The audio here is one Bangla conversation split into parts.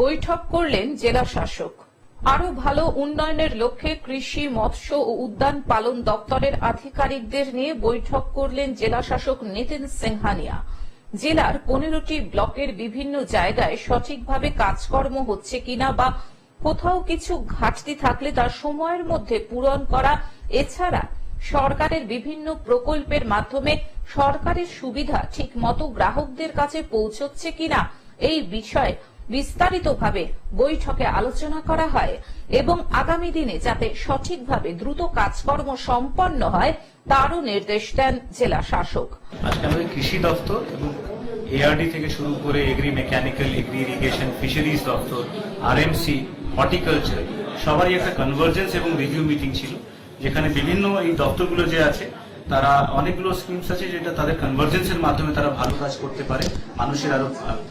বৈঠক করলেন জেলা শাসক। আরও ভালো উন্নয়নের লক্ষ্যে কৃষি, মৎস্য ও উদ্যান পালন দপ্তরের আধিকারিকদের নিয়ে বৈঠক করলেন জেলা শাসক নিতিন সিংহানিয়া। জেলার পনেরোটি ব্লকের বিভিন্ন জায়গায় সঠিকভাবে কাজকর্ম হচ্ছে কিনা বা কোথাও কিছু ঘাটতি থাকলে তার সময়ের মধ্যে পূরণ করা, এছাড়া সরকারের বিভিন্ন প্রকল্পের মাধ্যমে সরকারের সুবিধা ঠিক মতো গ্রাহকদের কাছে পৌঁছচ্ছে কিনা, এই বিষয়ে বিস্তারিতভাবে বৈঠকে আলোচনা করা হয় এবং আগামী দিনে যাতে সঠিকভাবে দ্রুত কাজকর্ম সম্পন্ন হয়, তারও নির্দেশ দেন জেলা শাসক। কৃষি দপ্তর এবং এআরডি থেকে শুরু করে agri mechanical agri irrigation fisheries দপ্তর আরএমসি হর্টিকালচার সবারই একটা কনভার্জেন্স এবং রিভিউ মিটিং ছিল, যেখানে বিভিন্ন এই দপ্তরগুলো যে আছে, তারা অনেকগুলো স্কিমস আছে যেটা তাদের কনভার্জেন্সের মাধ্যমে তারা ভালো কাজ করতে পারে, মানুষের আরও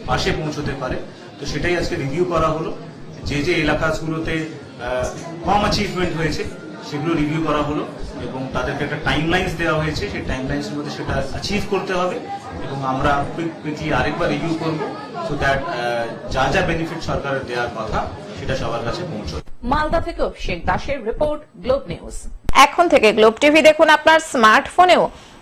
পাশে পৌঁছতে পারে। তো সেটাই আজকে রিভিউ করা হলো। যে যে এলাকাগুলোতে কম অ্যাচিভমেন্ট হয়েছে সেগুলো রিভিউ করা হলো এবং তাদেরকে একটা টাইম লাইন্স দেওয়া হয়েছে। সেই টাইম লাইন্সের মধ্যে সেটা অ্যাচিভ করতে হবে এবং আমরা কুইকলি আরেকবার রিভিউ করব সো দ্যাট যা যা বেনিফিট সরকারের দেওয়ার কথা সেটা সবার কাছে পৌঁছবে। মালদা থেকে অভিষেক দাসের রিপোর্ট গ্লোব নিউজ এখন থেকে গ্লোব টিভি দেখুন আপনার স্মার্টফোনেও